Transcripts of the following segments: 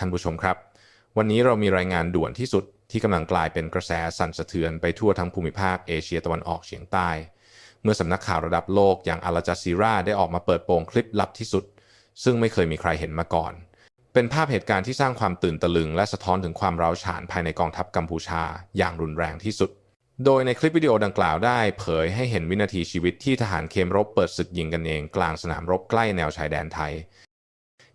ท่านผู้ชมครับ วันนี้เรามีรายงานด่วนที่สุดที่กำลังกลายเป็นกระแสสั่นสะเทือนไปทั่วทั้งภูมิภาคเอเชียตะวันออกเฉียงใต้ เมื่อสำนักข่าวระดับโลกอย่างอาลาจาซีราได้ออกมาเปิดโปงคลิปลับที่สุด ซึ่งไม่เคยมีใครเห็นมาก่อน เป็นภาพเหตุการณ์ที่สร้างความตื่นตะลึง และสะท้อนถึงความร้าวฉานภายในกองทัพกัมพูชาอย่างรุนแรงที่สุด โดยในคลิปวิดีโอดังกล่าวได้เผยให้เห็นวินาทีชีวิตที่ทหารเคมรบเปิดศึกยิงกันเอง กลางสนามรบใกล้แนวชายแดนไทย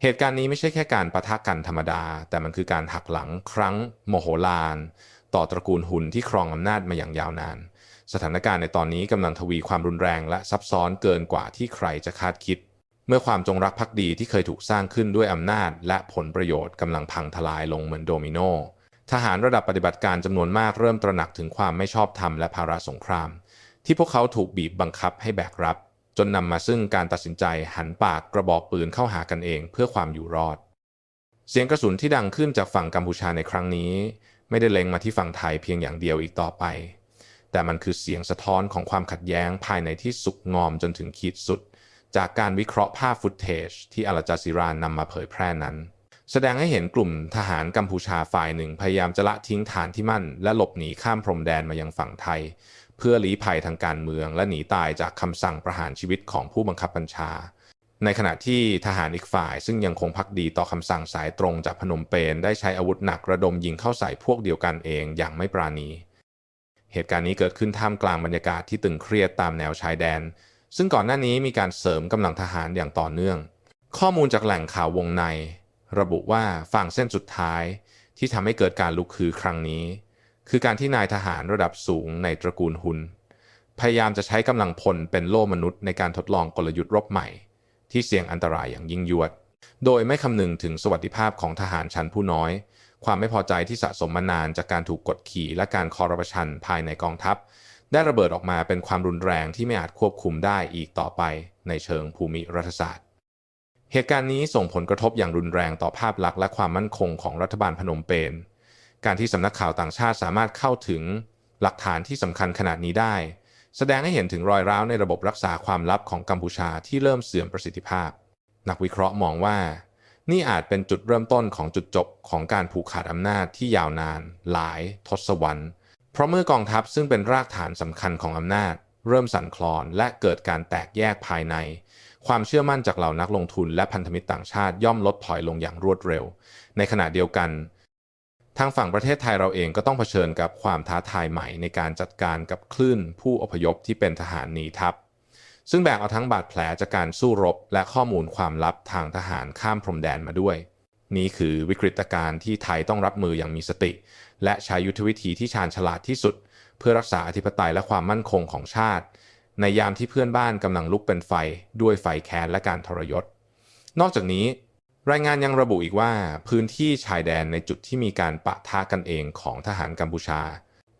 เหตุการณ์นี้ไม่ใช่แค่การประทะกันธรรมดา แต่มันคือการหักหลังครั้งโมโหลาน ต่อตระกูลหุนที่ครองอำนาจมาอย่างยาวนาน สถานการณ์ในตอนนี้กำลังทวีความรุนแรงและซับซ้อนเกินกว่าที่ใครจะคาดคิด เมื่อความจงรักภักดีที่เคยถูกสร้างขึ้นด้วยอำนาจ และผลประโยชน์กำลังพังทลายลงเหมือนโดมิโนทหารระดับปฏิบัติการจำนวนมากเริ่มตระหนักถึงความไม่ชอบธรรมและภาระสงคราม ที่พวกเขาถูกบีบบังคับให้แบกรับ จนนำมาซึ่งการตัดสินใจหันปากกระบอกปืนเข้าหากันเองเพื่อความอยู่รอด เสียงกระสุนที่ดังขึ้นจากฝั่งกัมพูชาในครั้งนี้ ไม่ได้เล็งมาที่ฝั่งไทยเพียงอย่างเดียวอีกต่อไป แต่มันคือเสียงสะท้อนของความขัดแย้งภายในที่สุกงอมจนถึงขีดสุด จากการวิเคราะห์ภาพฟุตเทจที่อาลาจาซิรานนำมาเผยแพร่นั้นแสดงให้เห็นกลุ่มทหารกัมพูชาฝ่ายหนึ่งพยายามจะละทิ้งฐานที่มั่น และหลบหนีข้ามพรมแดนมายังฝั่งไทย เพื่อลี้ภัยทางการเมืองและหนีตายจากคำสั่งประหารชีวิตของผู้บังคับบัญชา ในขณะที่ทหารอีกฝ่าย ซึ่งยังคงพักดีต่อคำสั่งสายตรงจากพนมเปญได้ใช้อาวุธหนักระดมยิงเข้าใส่พวกเดียวกันเองอย่างไม่ปราณี เหตุการณ์นี้เกิดขึ้นท่ามกลางบรรยากาศที่ตึงเครียดตามแนวชายแดน ซึ่งก่อนหน้านี้มีการเสริมกำลังทหารอย่างต่อเนื่อง ข้อมูลจากแหล่งข่าววงใน ระบุว่าฝั่งเส้นสุดท้ายที่ทำให้เกิดการลุกคือครั้งนี้ คือการที่นายทหารระดับสูงในตระกูลหุน พยายามจะใช้กำลังพลเป็นโล่มนุษย์ในการทดลองกลยุทธ์รบใหม่ ที่เสี่ยงอันตรายอย่างยิ่งยวด โดยไม่คำนึงถึงสวัสดิภาพของทหารชั้นผู้น้อย ความไม่พอใจที่สะสมมานานจากการถูกกดขี่และการคอร์รัปชันภายในกองทัพ ได้ระเบิดออกมาเป็นความรุนแรงที่ไม่อาจควบคุมได้อีกต่อไปในเชิงภูมิรัฐศาสตร์เหตุการณ์นี้ส่งผลกระทบอย่างรุนแรงต่อภาพลักษณ์และความมั่นคงของรัฐบาลพนมเปญ การที่สำนักข่าวต่างชาติสามารถเข้าถึงหลักฐานที่สำคัญขนาดนี้ได้ แสดงให้เห็นถึงรอยร้าวในระบบรักษาความลับของกัมพูชาที่เริ่มเสื่อมประสิทธิภาพ นักวิเคราะห์มองว่า นี่อาจเป็นจุดเริ่มต้นของจุดจบของการผูกขาดอำนาจที่ยาวนาน หลาย ทศวรรษ เพราะเมื่อกองทัพซึ่งเป็นรากฐานสำคัญของอำนาจ เริ่มสั่นคลอนและเกิดการแตกแยกภายใน ความเชื่อมั่นจากเหล่านักลงทุนและพันธมิตรต่างชาติย่อมลดถอยลงอย่างรวดเร็ว ในขณะเดียวกัน ทางฝั่งประเทศไทยเราเองก็ต้องเผชิญกับความท้าทายใหม่ในการจัดการกับคลื่นผู้อพยพที่เป็นทหารหนีทัพ ซึ่งแบกเอาทั้งบาดแผลจากการสู้รบ และข้อมูลความลับทางทหารข้ามพรมแดนมาด้วย นี่คือวิกฤตการณ์ที่ไทยต้องรับมืออย่างมีสติ และใช้ยุทธวิธีที่ชาญฉลาดที่สุด เพื่อรักษาอธิปไตยและความมั่นคงของชาติ ในยามที่เพื่อนบ้านกำลังลุกเป็นไฟ ด้วยไฟแค้นและการทรยศ นอกจากนี้ รายงานยังระบุอีกว่าพื้นที่ชายแดนในจุดที่มีการปะทะกันเองของทหารกัมพูชา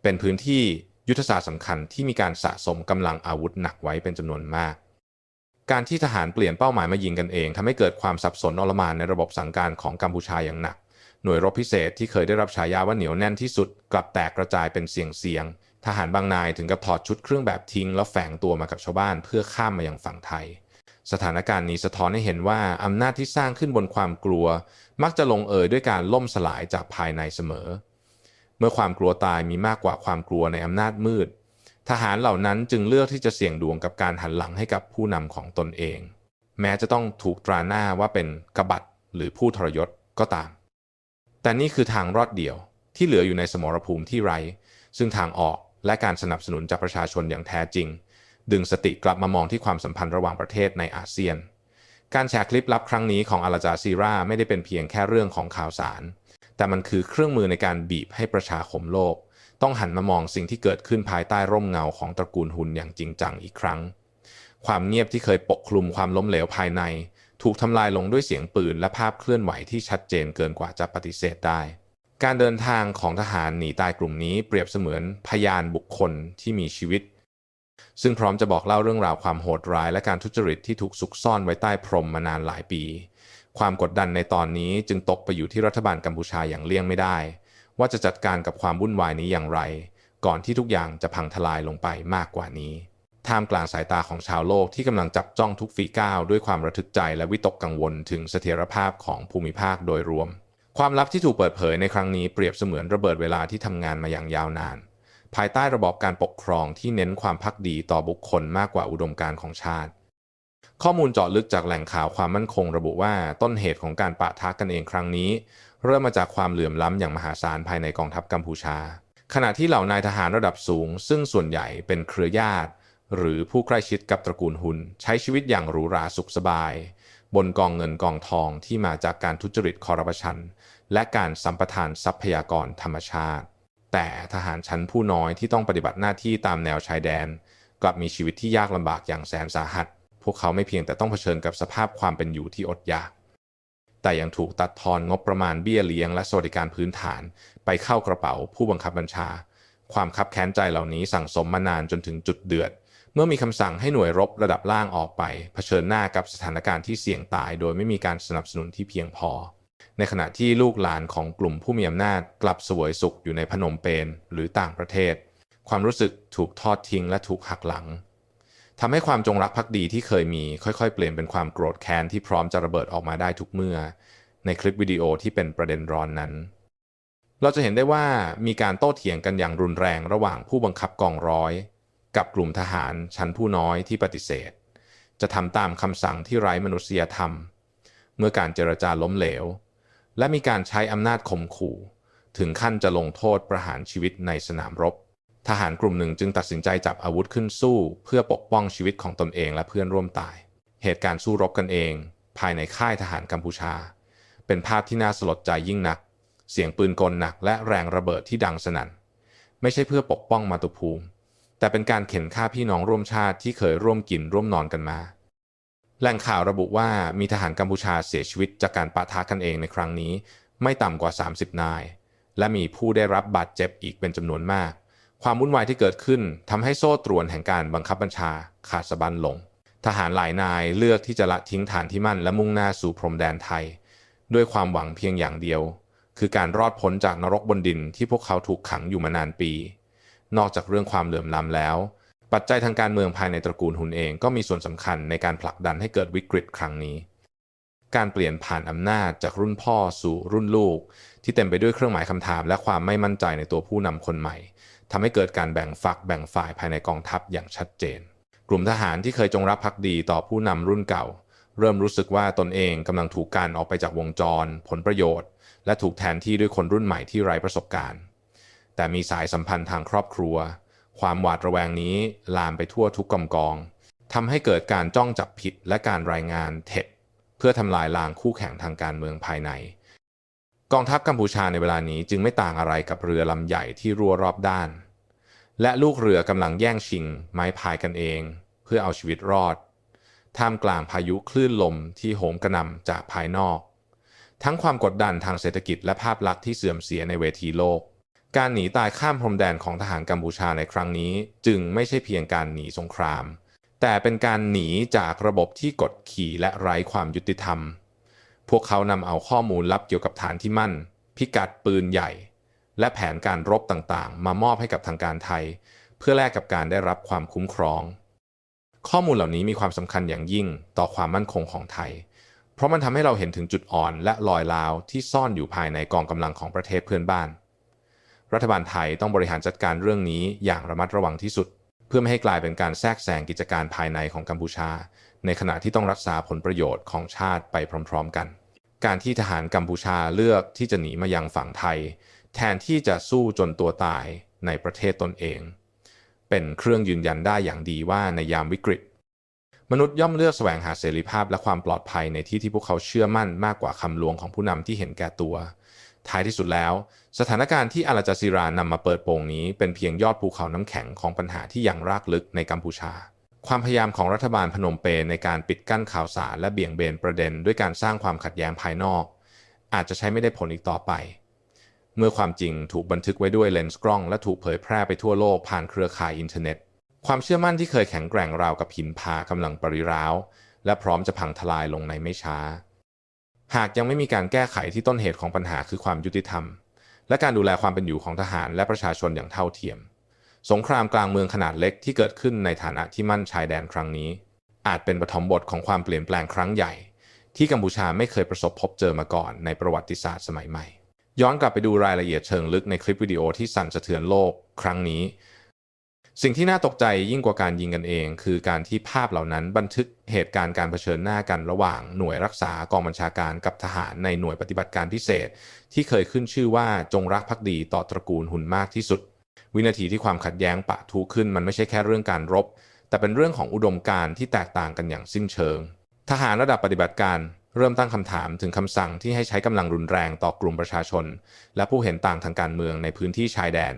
เป็นพื้นที่ยุทธศาสตร์สำคัญที่มีการสะสมกำลังอาวุธหนักไว้เป็นจำนวนมาก การที่ทหารเปลี่ยนเป้าหมายมายิงกันเองทำให้เกิดความสับสนอลมานในระบบสั่งการของกัมพูชาอย่างหนัก หน่วยรบพิเศษที่เคยได้รับฉายาว่าเหนียวแน่นที่สุด กลับแตกกระจายเป็นเสียงเสียงทหารบางนายถึงกับถอดชุดเครื่องแบบทิ้งแล้วแฝงตัวมากับชาวบ้านเพื่อข้ามมายังฝั่งไทย สถานการณ์นี้สะท้อนให้เห็นว่าอำนาจที่สร้างขึ้นบนความกลัว มักจะลงเอยด้วยการล่มสลายจากภายในเสมอ เมื่อความกลัวตายมีมากกว่าความกลัวในอำนาจมืด ทหารเหล่านั้นจึงเลือกที่จะเสี่ยงดวงกับการหันหลังให้กับผู้นำของตนเอง แม้จะต้องถูกตราหน้าว่าเป็นกบฏหรือผู้ทรยศก็ตาม แต่นี่คือทางรอดเดียวที่เหลืออยู่ในสมรภูมิที่ไร้ซึ่งทางออกและการสนับสนุนจากประชาชนอย่างแท้จริง ดึงสติกลับมามองที่ความสัมพันธ์ระหว่างประเทศในอาเซียน การแชร์คลิปลับครั้งนี้ของอาลาจาซีราไม่ได้เป็นเพียงแค่เรื่องของข่าวสาร แต่มันคือเครื่องมือในการบีบให้ประชาคมโลก ต้องหันมามองสิ่งที่เกิดขึ้นภายใต้ร่มเงาของตระกูลหุนอย่างจริงจังอีกครั้ง ความเงียบที่เคยปกคลุมความล้มเหลวภายใน ถูกทำลายลงด้วยเสียงปืนและภาพเคลื่อนไหวที่ชัดเจนเกินกว่าจะปฏิเสธได้การเดินทางของทหารหนีตายกลุ่มนี้เปรียบเสมือนพยานบุคคลที่มีชีวิต ซึ่งพร้อมจะบอกเล่าเรื่องราวความโหดร้ายและการทุจริตที่ถูกซุกซ่อนไว้ใต้พรมมานานหลายปี ความกดดันในตอนนี้จึงตกไปอยู่ที่รัฐบาลกัมพูชาอย่างเลี่ยงไม่ได้ ว่าจะจัดการกับความวุ่นวายนี้อย่างไร ก่อนที่ทุกอย่างจะพังทลายลงไปมากกว่านี้ ท่ามกลางสายตาของชาวโลกที่กำลังจับจ้องทุกฝีก้าวด้วยความระทึกใจและวิตกกังวลถึงเสถียรภาพของภูมิภาคโดยรวม ความลับที่ถูกเปิดเผยในครั้งนี้เปรียบเสมือนระเบิดเวลาที่ทำงานมาอย่างยาวนาน ภายใต้ระบอบการปกครองที่เน้นความพักดีต่อบุคคลมากกว่าอุดมการณ์ของชาติ ข้อมูลเจาะลึกจากแหล่งข่าวความมั่นคงระบุว่าต้นเหตุของการปะทะกันเองครั้งนี้ เริ่มมาจากความเหลื่อมล้ำอย่างมหาศาลภายในกองทัพกัมพูชา ขณะที่เหล่านายทหารระดับสูง ซึ่งส่วนใหญ่เป็นเครือญาติ หรือผู้ใกล้ชิดกับตระกูลหุนใช้ชีวิตอย่างหรูหราสุขสบาย บนกองเงินกองทองที่มาจากการทุจริตคอร์รัปชัน และการสัมปทานทรัพยากรธรรมชาติ แต่ทหารชั้นผู้น้อยที่ต้องปฏิบัติหน้าที่ตามแนวชายแดน กลับมีชีวิตที่ยากลำบากอย่างแสนสาหัส พวกเขาไม่เพียงแต่ต้องเผชิญกับสภาพความเป็นอยู่ที่อดอยาก แต่ยังถูกตัดทอนงบประมาณเบี้ยเลี้ยงและสวัสดิการพื้นฐาน ไปเข้ากระเป๋าผู้บังคับบัญชา ความคับแค้นใจเหล่านี้สั่งสมมานานจนถึงจุดเดือด เมื่อมีคำสั่งให้หน่วยรบระดับล่างออกไป เผชิญหน้ากับสถานการณ์ที่เสี่ยงตาย โดยไม่มีการสนับสนุนที่เพียงพอ ในขณะที่ลูกหลานของกลุ่มผู้มีอำนาจกลับสวยสุขอยู่ในพนมเปญหรือต่างประเทศ ความรู้สึกถูกทอดทิ้งและถูกหักหลังทำให้ความจงรักภักดีที่เคยมีค่อยๆ เปลี่ยนเป็นความโกรธแค้นที่พร้อมจะระเบิดออกมาได้ทุกเมื่อ ในคลิปวิดีโอที่เป็นประเด็นร้อนนั้น เราจะเห็นได้ว่ามีการโต้เถียงกันอย่างรุนแรงระหว่างผู้บังคับกองร้อย กับกลุ่มทหารชั้นผู้น้อยที่ปฏิเสธ จะทำตามคำสั่งที่ไร้มนุษยธรรม เมื่อการเจรจาล้มเหลว และมีการใช้อำนาจข่มขู่ ถึงขั้นจะลงโทษประหารชีวิตในสนามรบ ทหารกลุ่มหนึ่งจึงตัดสินใจจับอาวุธขึ้นสู้ เพื่อปกป้องชีวิตของตนเองและเพื่อนร่วมตาย เหตุการณ์สู้รบกันเอง ภายในค่ายทหารกัมพูชา เป็นภาพที่น่าสลดใจยิ่งนัก เสียงปืนกลหนักและแรงระเบิดที่ดังสนั่น ไม่ใช่เพื่อปกป้องมาตุภูมิ แต่เป็นการเข็นฆ่าพี่น้องร่วมชาติที่เคยร่วมกินร่วมนอนกันมา แหล่งข่าวระบุว่ามีทหารกัมพูชาเสียชีวิตจากการปะทะกันเองในครั้งนี้ ไม่ต่ำกว่า 30 นาย และมีผู้ได้รับบาดเจ็บอีกเป็นจำนวนมาก ความวุ่นวายที่เกิดขึ้นทำให้โซ่ตรวนแห่งการบังคับบัญชาขาดสะบั้นลง ทหารหลายนายเลือกที่จะละทิ้งฐานที่มั่นและมุ่งหน้าสู่พรมแดนไทย ด้วยความหวังเพียงอย่างเดียว คือการรอดพ้นจากนรกบนดินที่พวกเขาถูกขังอยู่มานานปี นอกจากเรื่องความเหลื่อมล้ำแล้ว ปัจจัยทางการเมืองภายในตระกูลหุนเองก็มีส่วนสำคัญในการผลักดันให้เกิดวิกฤตครั้งนี้ การเปลี่ยนผ่านอำนาจจากรุ่นพ่อสู่รุ่นลูก ที่เต็มไปด้วยเครื่องหมายคำถาม และความไม่มั่นใจในตัวผู้นำคนใหม่ทำให้เกิดการแบ่งฝักแบ่งฝ่ายภายในกองทัพอย่างชัดเจน กลุ่มทหารที่เคยจงรักภักดีต่อผู้นำรุ่นเก่า เริ่มรู้สึกว่าตนเองกำลังถูกการออกไปจากวงจร ผลประโยชน์ และถูกแทนที่ด้วยคนรุ่นใหม่ที่ไร้ประสบการณ์ แต่มีสายสัมพันธ์ทางครอบครัว ความหวาดระแวงนี้ลามไปทั่วทุกกำกองทำให้เกิดการจ้องจับผิดและการรายงานเท็จเพื่อทำลายลางคู่แข่งทางการเมืองภายใน กองทัพกัมพูชาในเวลานี้จึงไม่ต่างอะไรกับเรือลำใหญ่ที่รั่วรอบด้าน และลูกเรือกำลังแย่งชิง ไม้พายกันเอง เพื่อเอาชีวิตรอด ท่ามกลางพายุคลื่นลมที่โหมกระหน่ำจากภายนอก ทั้งความกดดันทางเศรษฐกิจและภาพลักษณ์ที่เสื่อมเสียในเวทีโลก การหนีตายข้ามพรมแดนของทหารกัมพูชาในครั้งนี้ จึงไม่ใช่เพียงการหนีสงคราม แต่เป็นการหนีจากระบบที่กดขี่และไร้ความยุติธรรม พวกเขานำเอาข้อมูลลับเกี่ยวกับฐานที่มั่น พิกัดปืนใหญ่ และแผนการรบต่างๆ มามอบให้กับทางการไทย เพื่อแลกกับการได้รับความคุ้มครอง ข้อมูลเหล่านี้มีความสำคัญอย่างยิ่งต่อความมั่นคงของไทย เพราะมันทำให้เราเห็นถึงจุดอ่อนและรอยร้าวที่ซ่อนอยู่ภายในกองกำลังของประเทศเพื่อนบ้าน รัฐบาลไทยต้องบริหารจัดการเรื่องนี้อย่างระมัดระวังที่สุด เพื่อไม่ให้กลายเป็นการแทรกแซงกิจการภายในของกัมพูชา ในขณะที่ต้องรักษาผลประโยชน์ของชาติไปพร้อม ๆ กัน การที่ทหารกัมพูชาเลือกที่จะหนีมายังฝั่งไทย แทนที่จะสู้จนตัวตายในประเทศตนเอง เป็นเครื่องยืนยันได้อย่างดีว่าในยามวิกฤต มนุษย์ย่อมเลือกแสวงหาเสรีภาพและความปลอดภัยในที่ที่พวกเขาเชื่อมั่นมากกว่าคำลวงของผู้นำที่เห็นแก่ตัว ท้ายที่สุดแล้ว สถานการณ์ที่อาลาจาซีรานำมาเปิดโปงนี้ เป็นเพียงยอดภูเขาน้ำแข็งของปัญหาที่ยังรากลึกในกัมพูชา ความพยายามของรัฐบาลพนมเปญในการปิดกั้นข่าวสารและเบี่ยงเบนประเด็น ด้วยการสร้างความขัดแย้งภายนอก อาจจะใช้ไม่ได้ผลอีกต่อไป เมื่อความจริงถูกบันทึกไว้ด้วยเลนส์กล้อง และถูกเผยแพร่ไปทั่วโลกผ่านเครือข่ายอินเทอร์เน็ต ความเชื่อมั่นที่เคยแข็งแกร่งราวกับหินผากำลังปริร้าวและพร้อมจะพังทลายลงในไม่ช้า หากยังไม่มีการแก้ไขที่ต้นเหตุของปัญหาคือความยุติธรรม และการดูแลความเป็นอยู่ของทหารและประชาชนอย่างเท่าเทียม สงครามกลางเมืองขนาดเล็กที่เกิดขึ้นในฐานะที่มั่นชายแดนครั้งนี้ อาจเป็นปฐมบทของความเปลี่ยนแปลงครั้งใหญ่ ที่กัมพูชาไม่เคยประสบพบเจอมาก่อนในประวัติศาสตร์สมัยใหม่ ย้อนกลับไปดูรายละเอียดเชิงลึกในคลิปวิดีโอที่สั่นสะเทือนโลก ครั้งนี้ สิ่งที่น่าตกใจยิ่งกว่าการยิงกันเอง คือการที่ภาพเหล่านั้นบันทึกเหตุการณ์การเผชิญหน้ากันระหว่างหน่วยรักษากองบัญชาการกับทหารในหน่วยปฏิบัติการพิเศษ ที่เคยขึ้นชื่อว่าจงรักภักดีต่อตระกูลหุ่นมากที่สุด วินาทีที่ความขัดแย้งปะทุขึ้นมันไม่ใช่แค่เรื่องการรบ แต่เป็นเรื่องของอุดมการณ์ที่แตกต่างกันอย่างสิ้นเชิง ทหารระดับปฏิบัติการเริ่มตั้งคำถามถึงคำสั่งที่ให้ใช้กำลังรุนแรงต่อกลุ่มประชาชน และผู้เห็นต่างทางการเมืองในพื้นที่ชายแดน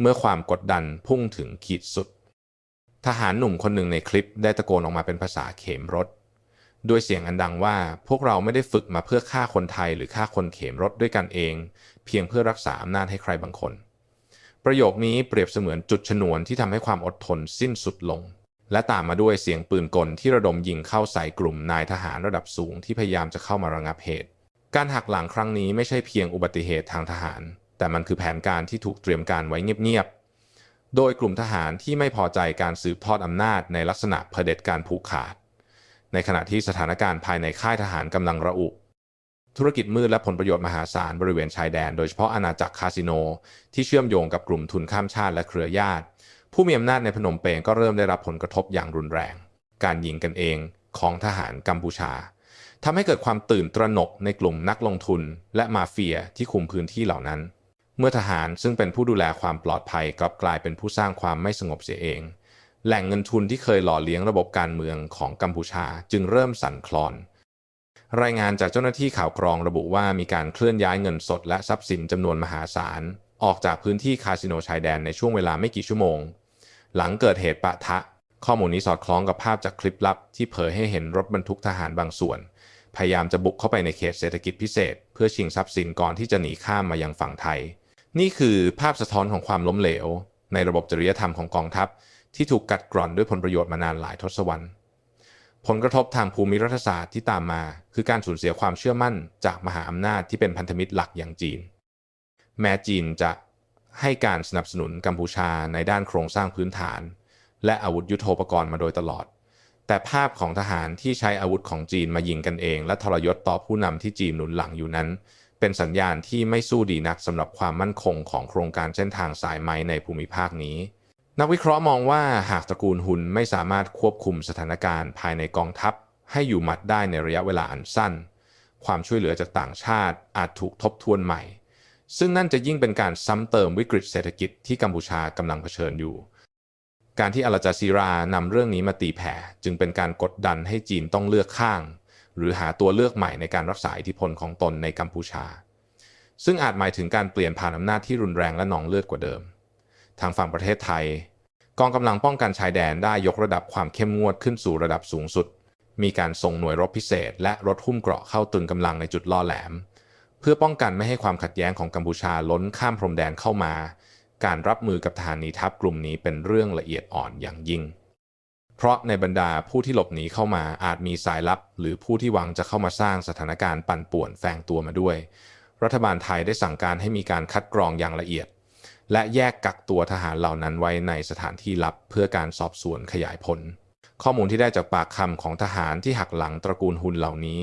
เมื่อความกดดันพุ่งถึงขีดสุด ทหารหนุ่มคนหนึ่งในคลิปได้ตะโกนออกมาเป็นภาษาเขมรถด้วยเสียงอันดังว่าพวกเราไม่ได้ฝึกมาเพื่อฆ่าคนไทยหรือฆ่าคนเขมรถด้วยกันเอง เพียงเพื่อรักษาอำนาจให้ใครบางคน ประโยคนี้เปรียบเสมือนจุดชนวนที่ทำให้ความอดทนสิ้นสุดลง และตามมาด้วยเสียงปืนกลที่ระดมยิงเข้าใส่กลุ่มนายทหารระดับสูงที่พยายามจะเข้ามาระงับเหตุ การหักหลังครั้งนี้ไม่ใช่เพียงอุบัติเหตุทางทหาร แต่มันคือแผนการที่ถูกเตรียมการไว้เงียบๆ โดยกลุ่มทหารที่ไม่พอใจการสืบทอดอำนาจในลักษณะเผด็จการผูกขาด ในขณะที่สถานการณ์ภายในค่ายทหารกำลังระอุ ธุรกิจมืดและผลประโยชน์มหาศาลบริเวณชายแดน โดยเฉพาะอาณาจักรคาสิโน ที่เชื่อมโยงกับกลุ่มทุนข้ามชาติและเครือญาติ ผู้มีอำนาจในพนมเปญก็เริ่มได้รับผลกระทบอย่างรุนแรง การยิงกันเองของทหารกัมพูชาทำให้เกิดความตื่นตระหนกในกลุ่มนักลงทุนและมาเฟียที่คุมพื้นที่เหล่านั้น เมื่อทหารซึ่งเป็นผู้ดูแลความปลอดภัยกลับกลายเป็นผู้สร้างความไม่สงบเสียเอง แหล่งเงินทุนที่เคยหล่อเลี้ยงระบบการเมืองของกัมพูชาจึงเริ่มสั่นคลอน รายงานจากเจ้าหน้าที่ข่าวกรองระบุว่ามีการเคลื่อนย้ายเงินสดและทรัพย์สินจำนวนมหาศาล ออกจากพื้นที่คาสิโนชายแดนในช่วงเวลาไม่กี่ชั่วโมง หลังเกิดเหตุปะทะ ข้อมูลนี้สอดคล้องกับภาพจากคลิปลับ ที่เผยให้เห็นรถบรรทุกทหารบางส่วน พยายามจะบุกเข้าไปในเขตเศรษฐกิจพิเศษ เพื่อชิงทรัพย์สินก่อนที่จะหนีข้ามมายังฝั่งไทย นี่คือภาพสะท้อนของความล้มเหลว ในระบบจริยธรรมของกองทัพ ที่ถูกกัดกร่อนด้วยผลประโยชน์มานานหลายทศวรรษผลกระทบทางภูมิรัฐศาสตร์ที่ตามมา คือการสูญเสียความเชื่อมั่นจากมหาอำนาจที่เป็นพันธมิตรหลักอย่างจีน แม้จีนจะให้การสนับสนุนกัมพูชาในด้านโครงสร้างพื้นฐาน และอาวุธยุโทโธปกรณ์มาโดยตลอด แต่ภาพของทหารที่ใช้อาวุธของจีนมายิงกันเอง และทรยศต่อผู้นำที่จีนหนุนหลังอยู่นั้น เป็นสัญญาณที่ไม่สู้ดีนักสำหรับความมั่นคงของโครงการเส้นทางสายไหมในภูมิภาคนี้ นักวิเคราะห์มองว่าหากตระกูลหุนไม่สามารถควบคุมสถานการณ์ภายในกองทัพ ให้อยู่หมัดได้ในระยะเวลาอันสั้น ความช่วยเหลือจากต่างชาติอาจถูกทบทวนใหม่ ซึ่งนั่นจะยิ่งเป็นการซ้ำเติมวิกฤตเศรษฐกิจที่กัมพูชากำลังเผชิญอยู่ การที่อาลาจาซีรานำเรื่องนี้มาตีแผ่จึงเป็นการกดดันให้จีนต้องเลือกข้าง หรือหาตัวเลือกใหม่ในการรักษาอิทธิพลของตนในกัมพูชา ซึ่งอาจหมายถึงการเปลี่ยนผ่านอำนาจที่รุนแรงและนองเลือดกว่าเดิม ทางฝั่งประเทศไทย กองกำลังป้องกันชายแดนได้ยกระดับความเข้มงวดขึ้นสู่ระดับสูงสุด มีการส่งหน่วยรบพิเศษ และรถหุ้มเกราะเข้าตึงกำลังในจุดล่อแหลม เพื่อป้องกันไม่ให้ความขัดแย้งของกัมพูชาล้นข้ามพรมแดนเข้ามา การรับมือกับทหารนีทัพกลุ่มนี้เป็นเรื่องละเอียดอ่อนอย่างยิ่ง เพราะในบรรดาผู้ที่หลบหนีเข้ามาอาจมีสายลับ หรือผู้ที่หวังจะเข้ามาสร้างสถานการณ์ปั่นป่วนแฝงตัวมาด้วย รัฐบาลไทยได้สั่งการให้มีการคัดกรองอย่างละเอียด และแยกกักตัวทหารเหล่านั้นไว้ในสถานที่ลับเพื่อการสอบสวนขยายผล ข้อมูลที่ได้จากปากคำของทหารที่หักหลังตระกูลหุนเหล่านี้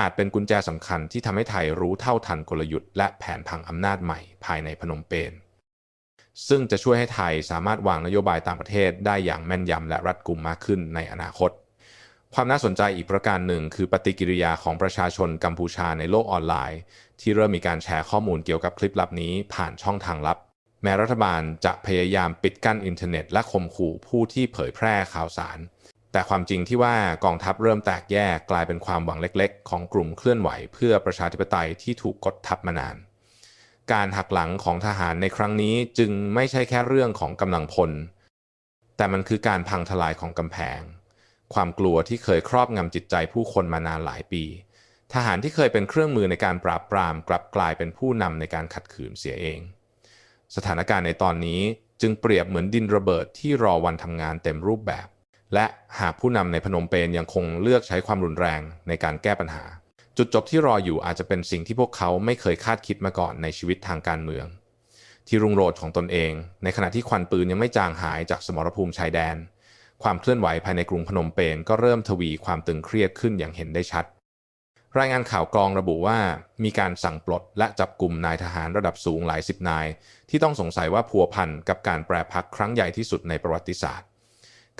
อาจเป็นกุญแจสำคัญที่ทำให้ไทยรู้เท่าทันกลยุทธ์และแผนพังอำนาจใหม่ภายในพนมเปญ ซึ่งจะช่วยให้ไทยสามารถวางนโยบายต่างประเทศได้อย่างแม่นยำและรัดกุมมากขึ้นในอนาคต ความน่าสนใจอีกประการหนึ่ง คือปฏิกิริยาของประชาชนกัมพูชาในโลกออนไลน์ ที่เริ่มมีการแชร์ข้อมูลเกี่ยวกับคลิปลับนี้ผ่านช่องทางลับ แม้รัฐบาลจะพยายามปิดกั้นอินเทอร์เน็ตและข่มขู่ผู้ที่เผยแพร่ข่าวสาร แต่ความจริงที่ว่ากองทัพเริ่มแตกแยกกลายเป็นความหวังเล็ก ๆ ของกลุ่มเคลื่อนไหว เพื่อประชาธิปไตยที่ถูกกดทับมานาน การหักหลังของทหารในครั้งนี้จึงไม่ใช่แค่เรื่องของกำลังพล แต่มันคือการพังทลายของกำแพง ความกลัวที่เคยครอบงำจิตใจผู้คนมานานหลายปี ทหารที่เคยเป็นเครื่องมือในการปราบปราม กลับกลายเป็นผู้นำในการขัดขืนเสียเอง สถานการณ์ในตอนนี้จึงเปรียบเหมือนดินระเบิดที่รอวันทำงานเต็มรูปแบบ และหากผู้นำในพนมเปญยังคงเลือกใช้ความรุนแรงในการแก้ปัญหา จุดจบที่รออยู่อาจจะเป็นสิ่งที่พวกเขาไม่เคยคาดคิดมาก่อนในชีวิตทางการเมือง ที่รุ่งโรจน์ของตนเอง ในขณะที่ควันปืนยังไม่จางหายจากสมรภูมิชายแดน ความเคลื่อนไหวภายในกรุงพนมเปญก็เริ่มทวีความตึงเครียดขึ้นอย่างเห็นได้ชัด รายงานข่าวกรองระบุว่ามีการสั่งปลดและจับกลุ่มนายทหารระดับสูงหลายสิบนาย ที่ต้องสงสัยว่าพัวพันกับการแปรพักครั้งใหญ่ที่สุดในประวัติศาสตร์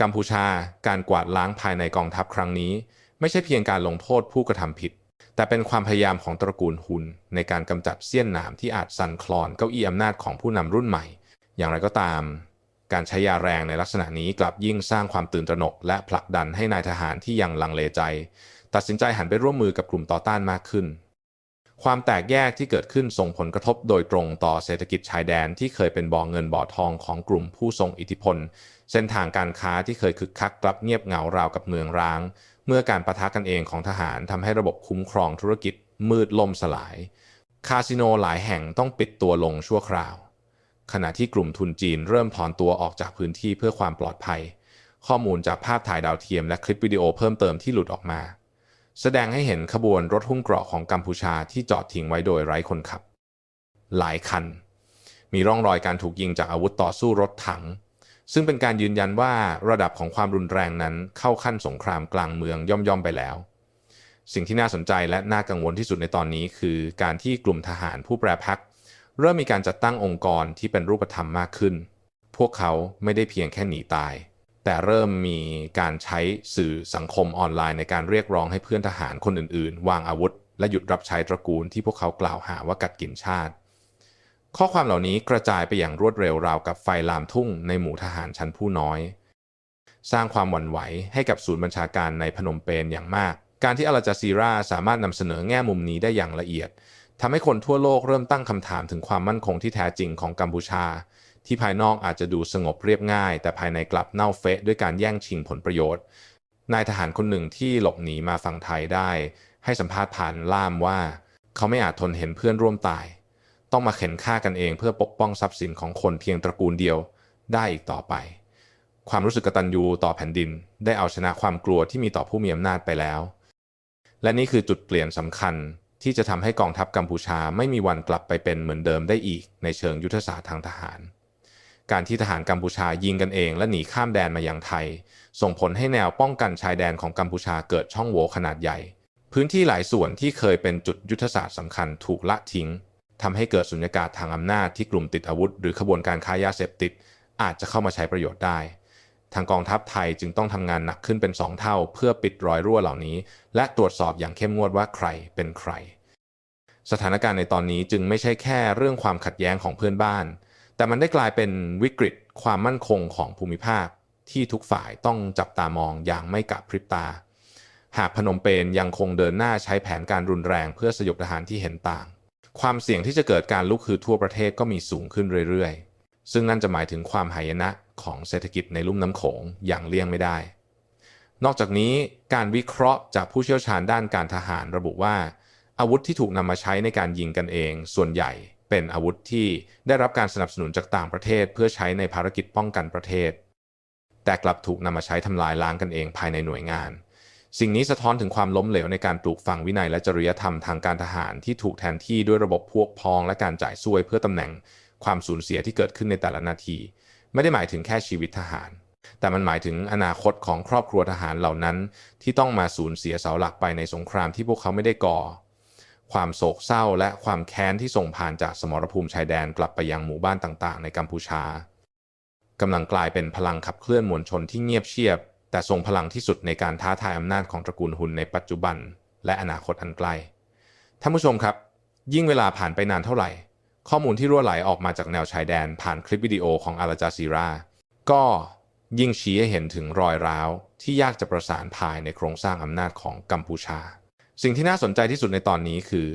กัมพูชา การกวาดล้างภายในกองทัพครั้งนี้ ไม่ใช่เพียงการลงโทษผู้กระทำผิด แต่เป็นความพยายามของตระกูลฮุนในการกำจัดเสี้ยนหนามที่อาจสั่นคลอนเก้าอี้อำนาจของผู้นำรุ่นใหม่ อย่างไรก็ตาม การใช้ยาแรงในลักษณะนี้กลับยิ่งสร้างความตื่นตระหนก และผลักดันให้นายทหารที่ยังลังเลใจ ตัดสินใจหันไปร่วมมือกับกลุ่มต่อต้านมากขึ้น ความแตกแยกที่เกิดขึ้นส่งผลกระทบโดยตรงต่อเศรษฐกิจชายแดนที่เคยเป็นบ่อเงินบ่อทองของกลุ่มผู้ทรงอิทธิพล เส้นทางการค้าที่เคยคึกคักกลับเงียบเหงาราวกับเมืองร้าง เมื่อการประทะกันเองของทหารทำให้ระบบคุ้มครองธุรกิจมืดล่มสลาย คาสิโนหลายแห่งต้องปิดตัวลงชั่วคราว ขณะที่กลุ่มทุนจีนเริ่มถอนตัวออกจากพื้นที่เพื่อความปลอดภัย ข้อมูลจากภาพถ่ายดาวเทียมและคลิปวิดีโอเพิ่มเติมที่หลุดออกมา แสดงให้เห็นขบวนรถหุ้มเกราะของกัมพูชาที่จอดทิ้งไว้โดยไร้คนขับ หลายคัน มีร่องรอยการถูกยิงจากอาวุธต่อสู้รถถัง ซึ่งเป็นการยืนยันว่าระดับของความรุนแรงนั้นเข้าขั้นสงครามกลางเมืองย่อมๆไปแล้ว สิ่งที่น่าสนใจและน่ากังวลที่สุดในตอนนี้คือการที่กลุ่มทหารผู้แปรพักเริ่มมีการจัดตั้งองค์กรที่เป็นรูปธรรมมากขึ้น พวกเขาไม่ได้เพียงแค่หนีตาย แต่เริ่มมีการใช้สื่อสังคมออนไลน์ในการเรียกร้องให้เพื่อนทหารคนอื่นๆ วางอาวุธ และหยุดรับใช้ตระกูลที่พวกเขากล่าวหาว่ากัดกินชาติ ข้อความเหล่านี้กระจายไปอย่างรวดเร็วราวกับไฟลามทุ่งในหมู่ทหารชั้นผู้น้อย สร้างความหวั่นไหวให้กับศูนย์บัญชาการในพนมเปญอย่างมาก การที่อาลาจาซีราสามารถนำเสนอแง่มุมนี้ได้อย่างละเอียดทำให้คนทั่วโลกเริ่มตั้งคำถามถึงความมั่นคงที่แท้จริงของกัมพูชา ที่ภายนอกอาจจะดูสงบเรียบง่าย แต่ภายในกลับเน่าเฟะด้วยการแย่งชิงผลประโยชน์ นายทหารคนหนึ่งที่หลบหนีมาฝั่งไทยได้ ให้สัมภาษณ์ผ่านล่ามว่า เขาไม่อาจทนเห็นเพื่อนร่วมตาย ต้องมาเข็นฆ่ากันเองเพื่อปกป้องทรัพย์สินของคนเพียงตระกูลเดียวได้อีกต่อไป ความรู้สึกกตัญญูต่อแผ่นดิน ได้เอาชนะความกลัวที่มีต่อผู้มีอำนาจไปแล้ว และนี่คือจุดเปลี่ยนสำคัญที่จะทำให้กองทัพกัมพูชาไม่มีวันกลับไปเป็นเหมือนเดิมได้อีกในเชิงยุทธศาสตร์ทางทหาร การที่ทหารกัมพูชายิงกันเองและหนีข้ามแดนมายังไทย ส่งผลให้แนวป้องกันชายแดนของกัมพูชาเกิดช่องโหว่ขนาดใหญ่ พื้นที่หลายส่วนที่เคยเป็นจุดยุทธศาสตร์สำคัญถูกละทิ้ง ทำให้เกิดสุญญากาศทางอำนาจที่กลุ่มติดอาวุธ หรือขบวนการค้ายาเสพติด อาจจะเข้ามาใช้ประโยชน์ได้ ทางกองทัพไทยจึงต้องทำงานหนักขึ้นเป็น 2 เท่า เพื่อปิดรอยรั่วเหล่านี้ และตรวจสอบอย่างเข้มงวดว่าใครเป็นใคร สถานการณ์ในตอนนี้จึงไม่ใช่แค่เรื่องความขัดแย้งของเพื่อนบ้าน แต่มันได้กลายเป็นวิกฤตความมั่นคงของภูมิภาค ที่ทุกฝ่ายต้องจับตามองอย่างไม่กะพริบตา หากพนมเปญยังคงเดินหน้าใช้แผนการรุนแรงเพื่อสยบทหารที่เห็นต่าง ความเสี่ยงที่จะเกิดการลุกคือทั่วประเทศก็มีสูงขึ้นเรื่อยๆ ซึ่งนั่นจะหมายถึงความหายนะของเศรษฐกิจในลุ่มน้ำโขงอย่างเลี่ยงไม่ได้ นอกจากนี้การวิเคราะห์จากผู้เชี่ยวชาญด้านการทหารระบุว่า อาวุธที่ถูกนำมาใช้ในการยิงกันเอง ส่วนใหญ่เป็นอาวุธที่ได้รับการสนับสนุนจากต่างประเทศ เพื่อใช้ในภารกิจป้องกันประเทศ แต่กลับถูกนำมาใช้ทำลายล้างกันเองภายในหน่วยงาน สิ่งนี้สะท้อนถึงความล้มเหลวในการปลูกฝังวินัยและจริยธรรมทางการทหารที่ถูกแทนที่ด้วยระบบพวกพ้องและการจ่ายซวยเพื่อตำแหน่ง ความสูญเสียที่เกิดขึ้นในแต่ละนาที ไม่ได้หมายถึงแค่ชีวิตทหาร แต่มันหมายถึงอนาคตของครอบครัวทหารเหล่านั้น ที่ต้องมาสูญเสียเสาหลักไปในสงครามที่พวกเขาไม่ได้ก่อ ความโศกเศร้าและความแค้นที่ส่งผ่านจากสมรภูมิชายแดนกลับไปยังหมู่บ้านต่างๆ ในกัมพูชากำลังกลายเป็นพลังขับเคลื่อนมวลชนที่เงียบเชียบ แต่ทรงพลังที่สุดในการท้าทายอำนาจของตระกูลฮุนในปัจจุบัน และอนาคตอันไกลท่านผู้ชมครับ ยิ่งเวลาผ่านไปนานเท่าไหร่ ข้อมูลที่รั่วไหลออกมาจากแนวชายแดน ผ่านคลิปวิดีโอของอาราจาซีราก็ยิ่งชี้ให้เห็นถึงรอยร้าวที่ยากจะประสานภายในโครงสร้างอำนาจของกัมพูชา สิ่งที่น่าสนใจที่สุดในตอนนี้คือ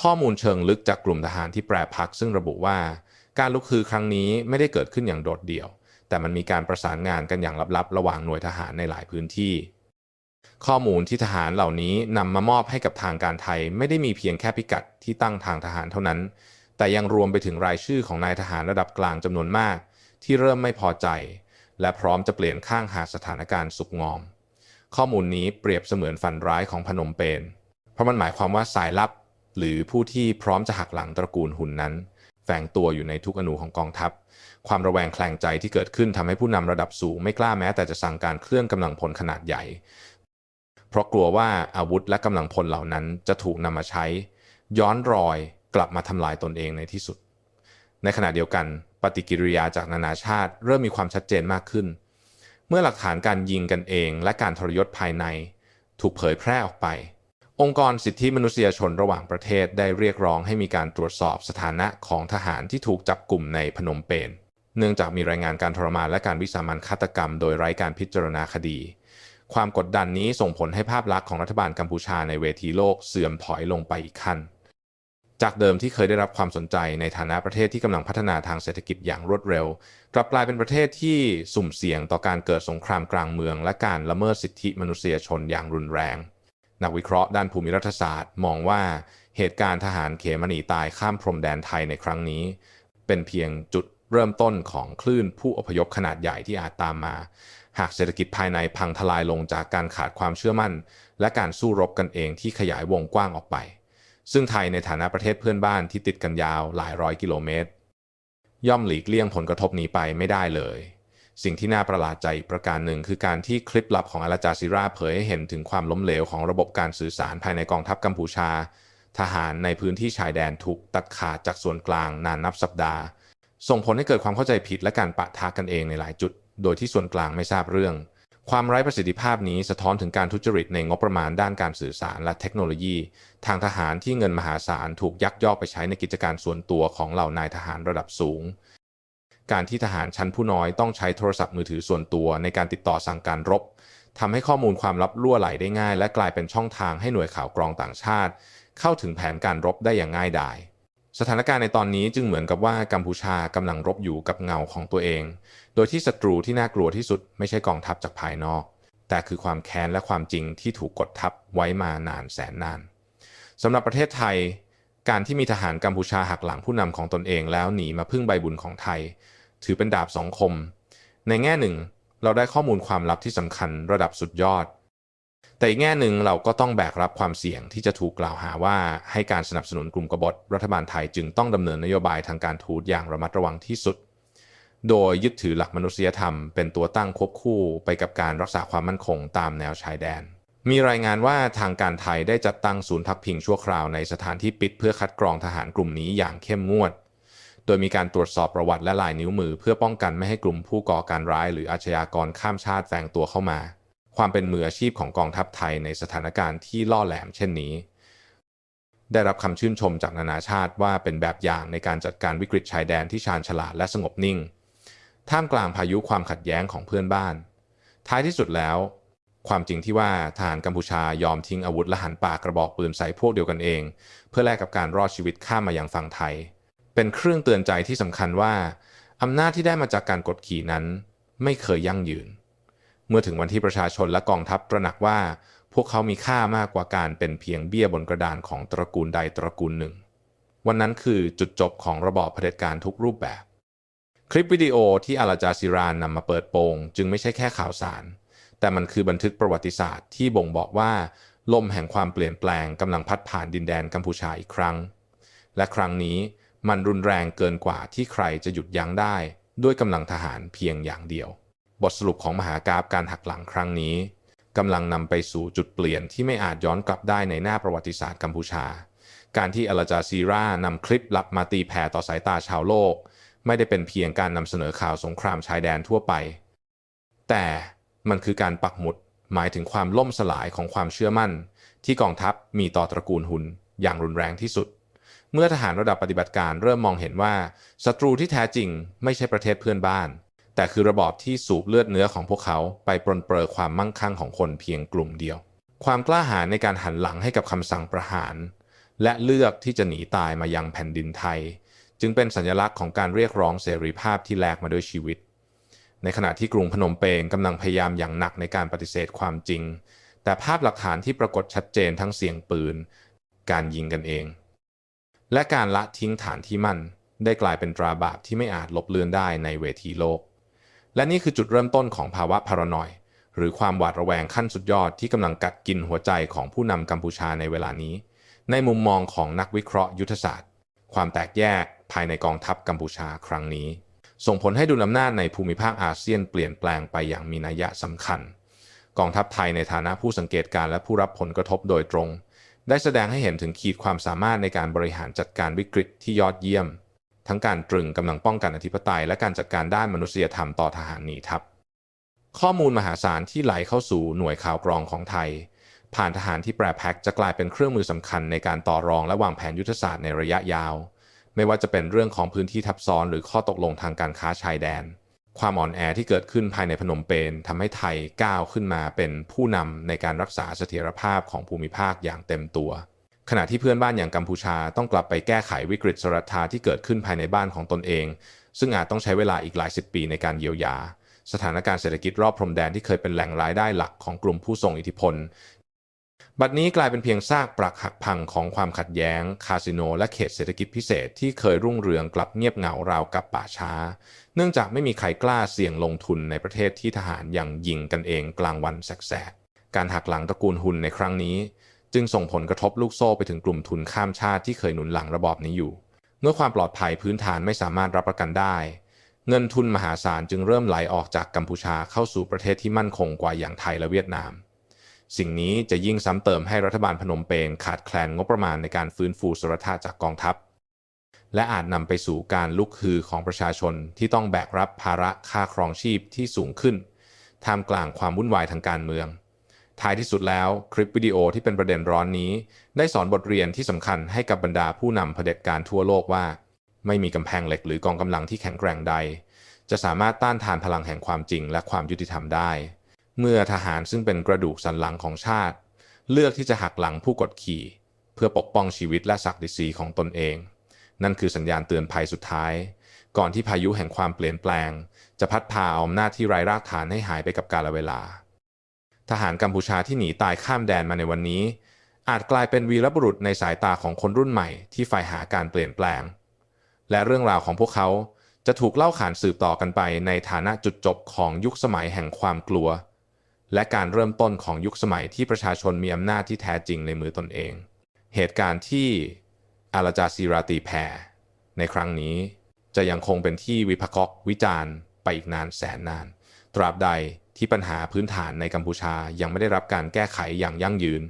ข้อมูลเชิงลึกจากกลุ่มทหารที่แปรพักซึ่งระบุว่า การลุกคือครั้งนี้ไม่ได้เกิดขึ้นอย่างโดดเดี่ยว แต่มันมีการประสานงานกันอย่างลับๆ ระหว่างหน่วยทหารในหลายพื้นที่ ข้อมูลที่ทหารเหล่านี้นำมามอบให้กับทางการไทยไม่ได้มีเพียงแค่พิกัดที่ตั้งทางทหารเท่านั้น แต่ยังรวมไปถึงรายชื่อของนายทหารระดับกลางจำนวนมาก ที่เริ่มไม่พอใจ และพร้อมจะเปลี่ยนข้างหากสถานการณ์สุกงอม ข้อมูลนี้เปรียบเสมือนฝันร้ายของพนมเปญเพราะมันหมายความว่าสายลับ หรือผู้ที่พร้อมจะหักหลังตระกูลหุ่นนั้น แฝงตัวอยู่ในทุกอนูของกองทัพ ความระแวงแคลงใจที่เกิดขึ้นทำให้ผู้นำระดับสูงไม่กล้าแม้ แต่จะสั่งการเคลื่อนกำลังพลขนาดใหญ่ เพราะกลัวว่าอาวุธและกำลังพลเหล่านั้นจะถูกนำมาใช้ ย้อนรอยกลับมาทำลายตนเองในที่สุด ในขณะเดียวกัน ปฏิกิริยาจากนานาชาติ เริ่มมีความชัดเจนมากขึ้น เมื่อหลักฐานการยิงกันเอง และการทรยศภายใน ถูกเผยแพร่ออกไป องค์กรสิทธิมนุษยชนระหว่างประเทศได้เรียกร้องให้มีการตรวจสอบสถานะของทหารที่ถูกจับกลุ่มในพนมเปญ เนื่องจากมีรายงานการทรมานและการวิสามันฆาตกรรม โดยไร้การพิจารณาคดี ความกดดันนี้ส่งผลให้ภาพลักษณ์ของรัฐบาลกัมพูชาในเวทีโลกเสื่อมถอยลงไปอีกขั้น จากเดิมที่เคยได้รับความสนใจในฐานะประเทศที่กำลังพัฒนาทางเศรษฐกิจอย่างรวดเร็ว กลับกลายเป็นประเทศที่สุ่มเสี่ยงต่อการเกิดสงครามกลางเมือง และการละเมิดสิทธิมนุษยชนอย่างรุนแรง นักวิเคราะห์ด้านภูมิรัฐศาสตร์ มองว่าเหตุการณ์ทหารเขมหนีตายข้ามพรมแดนไทยในครั้งนี้ เป็นเพียงจุด เริ่มต้นของคลื่นผู้อพยพขนาดใหญ่ที่อาจตามมา หากเศรษฐกิจภายในพังทลายลงจากการขาดความเชื่อมั่น และการสู้รบกันเองที่ขยายวงกว้างออกไป ซึ่งไทยในฐานะประเทศเพื่อนบ้านที่ติดกันยาวหลายร้อยกิโลเมตร ย่อมหลีกเลี่ยงผลกระทบนี้ไปไม่ได้เลย สิ่งที่น่าประหลาดใจประการหนึ่งคือการที่คลิปลับของอาราจาซิราเผยให้เห็นถึงความล้มเหลวของระบบการสื่อสารภายในกองทัพกัมพูชา ทหารในพื้นที่ชายแดนถูกตัดขาดจากส่วนกลางนานนับสัปดาห์ ส่งผลให้เกิดความเข้าใจผิดและการปะทะกันเองในหลายจุด โดยที่ส่วนกลางไม่ทราบเรื่อง ความไร้ประสิทธิภาพนี้สะท้อนถึงการทุจริตในงบประมาณด้านการสื่อสารและเทคโนโลยี ทางทหารที่เงินมหาศาลถูกยักยอกไปใช้ในกิจการส่วนตัวของเหล่านายทหารระดับสูง การที่ทหารชั้นผู้น้อยต้องใช้โทรศัพท์มือถือส่วนตัวในการติดต่อสั่งการรบทำให้ข้อมูลความลับล่วไหลได้ง่าย และกลายเป็นช่องทางให้หน่วยข่าวกรองต่างชาติ เข้าถึงแผนการรบได้อย่างง่ายดาย สถานการณ์ในตอนนี้จึงเหมือนกับว่ากัมพูชากำลังรบอยู่กับเงาของตัวเอง โดยที่ศัตรูที่น่ากลัวที่สุดไม่ใช่กองทัพจากภายนอก แต่คือความแค้นและความจริงที่ถูกกดทับไว้มานานแสนนานสำหรับประเทศไทย การที่มีทหารกัมพูชาหักหลังผู้นำของตนเองแล้วหนีมาพึ่งใบบุญของไทย ถือเป็นดาบสองคม ในแง่หนึ่ง เราได้ข้อมูลความลับที่สำคัญระดับสุดยอด แต่อีกแง่หนึ่งเราก็ต้องแบกรับความเสี่ยงที่จะถูกกล่าวหาว่าให้การสนับสนุนกลุ่มกบฏรัฐบาลไทยจึงต้องดำเนินนโยบายทางการทูตอย่างระมัดระวังที่สุด โดยยึดถือหลักมนุษยธรรมเป็นตัวตั้งควบคู่ไปกับการรักษาความมั่นคงตามแนวชายแดน มีรายงานว่าทางการไทยได้จัดตั้งศูนย์พักพิงชั่วคราวในสถานที่ปิดเพื่อคัดกรองทหารกลุ่มนี้อย่างเข้มงวด โดยมีการตรวจสอบประวัติและลายนิ้วมือ เพื่อป้องกันไม่ให้กลุ่มผู้ก่อการร้าย หรืออาชญากรข้ามชาติแฝงตัวเข้ามา ความเป็นมืออาชีพของกองทัพไทยในสถานการณ์ที่ล่อแหลมเช่นนี้ ได้รับคำชื่นชมจากนานาชาติว่าเป็นแบบอย่างในการจัดการวิกฤตชายแดนที่ชาญฉลาดและสงบนิ่ง ท่ามกลางพายุความขัดแย้งของเพื่อนบ้าน ท้ายที่สุดแล้ว ความจริงที่ว่าทหารกัมพูชายอมทิ้งอาวุธและหันปากกระบอกปืนใส่พวกเดียวกันเอง เพื่อแลกกับการรอดชีวิตข้ามมายังฝั่งไทย เป็นเครื่องเตือนใจที่สำคัญว่าอำนาจที่ได้มาจากการกดขี่นั้น ไม่เคยยั่งยืน เมื่อถึงวันที่ประชาชนและกองทัพตระหนักว่า พวกเขามีค่ามากกว่าการเป็นเพียงเบี้ยบนกระดานของตระกูลใดตระกูลหนึ่ง วันนั้นคือจุดจบของระบอบเผด็จการทุกรูปแบบ คลิปวิดีโอที่อาราจาซิรานนำมาเปิดโปง จึงไม่ใช่แค่ข่าวสาร แต่มันคือบันทึกประวัติศาสตร์ที่บ่งบอกว่าลมแห่งความเปลี่ยนแปลงกำลังพัดผ่านดินแดนกัมพูชาอีกครั้ง และครั้งนี้มันรุนแรงเกินกว่าที่ใครจะหยุดยั้งได้ ด้วยกำลังทหารเพียงอย่างเดียว บทสรุปของมหากราบการหักหลังครั้งนี้กำลังนำไปสู่จุดเปลี่ยนที่ไม่อาจย้อนกลับได้ในหน้าประวัติศาสตร์กัมพูชา การที่อาราจาซีรานำคลิปลับมาตีแผ่ต่อสายตาชาวโลก ไม่ได้เป็นเพียงการนำเสนอข่าวสงครามชายแดนทั่วไป แต่มันคือการปักหมุดหมายถึงความล่มสลายของความเชื่อมั่น ที่กองทัพมีต่อตระกูลหุนอย่างรุนแรงที่สุด เมื่อทหารระดับปฏิบัติการเริ่มมองเห็นว่าศัตรูที่แท้จริงไม่ใช่ประเทศเพื่อนบ้าน แต่คือระบอบที่สูบเลือดเนื้อของพวกเขาไปปรนเปรอความมั่งคั่งของคนเพียงกลุ่มเดียว ความกล้าหาญในการหันหลังให้กับคำสั่งประหาร และเลือกที่จะหนีตายมายังแผ่นดินไทย จึงเป็นสัญลักษณ์ของการเรียกร้องเสรีภาพที่แลกมาด้วยชีวิต ในขณะที่กรุงพนมเปญกำลังพยายามอย่างหนักในการปฏิเสธความจริง แต่ภาพหลักฐานที่ปรากฏชัดเจนทั้งเสียงปืน การยิงกันเอง และการละทิ้งฐานที่มั่นได้กลายเป็นตราบาปที่ไม่อาจลบเลือนได้ในเวทีโลก และนี่คือจุดเริ่มต้นของภาวะพารานอย หรือความหวาดระแวงขั้นสุดยอดที่กำลังกัดกินหัวใจของผู้นำกัมพูชาในเวลานี้ ในมุมมองของนักวิเคราะห์ยุทธศาสตร์ ความแตกแยกภายในกองทัพกัมพูชาครั้งนี้ ส่งผลให้ดุลอำนาจในภูมิภาคอาเซียนเปลี่ยนแปลงไปอย่างมีนัยสำคัญ กองทัพไทยในฐานะผู้สังเกตการณ์และผู้รับผลกระทบโดยตรง ได้แสดงให้เห็นถึงขีดความสามารถในการบริหารจัดการวิกฤตที่ยอดเยี่ยม ทั้งการตรึงกำลังป้องกันอธิปไตย และการจัดการด้านมนุษยธรรมต่อทหารหนีทัพข้อมูลมหาศาลที่ไหลเข้าสู่หน่วยข่าวกรองของไทย ผ่านทหารที่แปรแพ็กจะกลายเป็นเครื่องมือสำคัญในการต่อรองและวางแผนยุทธศาสตร์ในระยะยาว ไม่ว่าจะเป็นเรื่องของพื้นที่ทับซ้อนหรือข้อตกลงทางการค้าชายแดน ความอ่อนแอที่เกิดขึ้นภายในพนมเปญทำให้ไทยก้าวขึ้นมาเป็นผู้นำในการรักษาเสถียรภาพของภูมิภาคอย่างเต็มตัว ขณะที่เพื่อนบ้านอย่างกัมพูชาต้องกลับไปแก้ไขวิกฤตสรัทธาที่เกิดขึ้นภายในบ้านของตนเอง ซึ่งอาจต้องใช้เวลาอีกหลายสิบปีในการเยียวยา สถานการณ์เศรษฐกิจรอบพรมแดนที่เคยเป็นแหล่งรายได้หลักของกลุ่มผู้ทรงอิทธิพล บัดนี้กลายเป็นเพียงซากปรักหักพังของความขัดแย้ง คาสิโน และเขตเศรษฐกิจพิเศษที่เคยรุ่งเรืองกลับเงียบเหงาราวกับป่าช้า เนื่องจากไม่มีใครกล้าเสี่ยงลงทุนในประเทศที่ทหารยังยิงกันเองกลางวันแสกๆการหักหลังตระกูลหุนในครั้งนี้ จึงส่งผลกระทบลูกโซ่ไปถึงกลุ่มทุนข้ามชาติที่เคยหนุนหลังระบอบนี้อยู่ เมื่อความปลอดภัยพื้นฐานไม่สามารถรับประกันได้ เงินทุนมหาศาลจึงเริ่มไหลออกจากกัมพูชาเข้าสู่ประเทศที่มั่นคงกว่าอย่างไทยและเวียดนาม สิ่งนี้จะยิ่งซ้ำเติมให้รัฐบาลพนมเปญขาดแคลนงบประมาณในการฟื้นฟูสุรธาจากกองทัพ และอาจนำไปสู่การลุกฮือของประชาชนที่ต้องแบกรับภาระค่าครองชีพที่สูงขึ้นท่ามกลางความวุ่นวายทางการเมือง ท้ายที่สุดแล้วคลิปวิดีโอที่เป็นประเด็นร้อนนี้ ได้สอนบทเรียนที่สำคัญให้กับบรรดาผู้นำเผด็จการทั่วโลกว่า ไม่มีกำแพงเหล็กหรือกองกำลังที่แข็งแกร่งใด จะสามารถต้านทานพลังแห่งความจริงและความยุติธรรมได้ เมื่อทหารซึ่งเป็นกระดูกสันหลังของชาติ เลือกที่จะหักหลังผู้กดขี่ เพื่อปกป้องชีวิตและศักดิ์ศรีของตนเอง นั่นคือสัญญาณเตือนภัยสุดท้าย ก่อนที่พายุแห่งความเปลี่ยนแปลง จะพัดพาเอาอำนาจที่ไร้รากฐานให้หายไปกับกาลเวลา ทหารกัมพูชาที่หนีตายข้ามแดนมาในวันนี้ อาจกลายเป็นวีรบุรุษในสายตาของคนรุ่นใหม่ที่ใฝ่หาการเปลี่ยนแปลง และเรื่องราวของพวกเขาจะถูกเล่าขานสืบต่อกันไปในฐานะจุดจบของยุคสมัยแห่งความกลัว และการเริ่มต้นของยุคสมัยที่ประชาชนมีอำนาจที่แท้จริงในมือตนเอง เหตุการณ์ที่อาลาจาซีราตีแพรในครั้งนี้จะยังคงเป็นที่วิพากษ์วิจารณ์ไปอีกนานแสนนาน ตราบใด ที่ปัญหาพื้นฐานในกัมพูชายังไม่ได้รับการแก้ไขอย่างยั่งยืน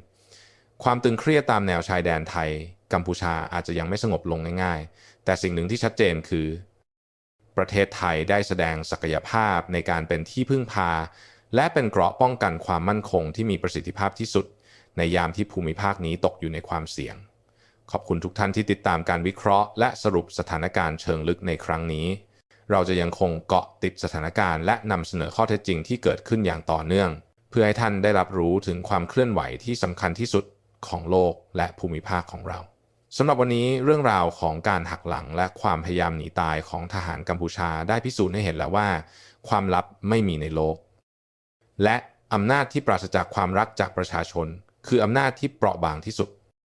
ความตึงเครียดตามแนวชายแดนไทย กัมพูชาอาจจะยังไม่สงบลงง่าย ๆ แต่สิ่งหนึ่งที่ชัดเจนคือ ประเทศไทยได้แสดงศักยภาพในการเป็นที่พึ่งพา และเป็นเกราะป้องกันความมั่นคงที่มีประสิทธิภาพที่สุด ในยามที่ภูมิภาคนี้ตกอยู่ในความเสี่ยง ขอบคุณทุกท่านที่ติดตามการวิเคราะห์ และสรุปสถานการณ์เชิงลึกในครั้งนี้ เราจะยังคงเกาะติดสถานการณ์และนำเสนอข้อเท็จจริงที่เกิดขึ้นอย่างต่อเนื่อง เพื่อให้ท่านได้รับรู้ถึงความเคลื่อนไหวที่สำคัญที่สุดของโลกและภูมิภาคของเราสำหรับวันนี้เรื่องราวของการหักหลังและความพยายามหนีตายของทหารกัมพูชาได้พิสูจน์ให้เห็นแล้วว่า ความลับไม่มีในโลก และอำนาจที่ปราศจากความรักจากประชาชน คืออำนาจที่เปราะบางที่สุด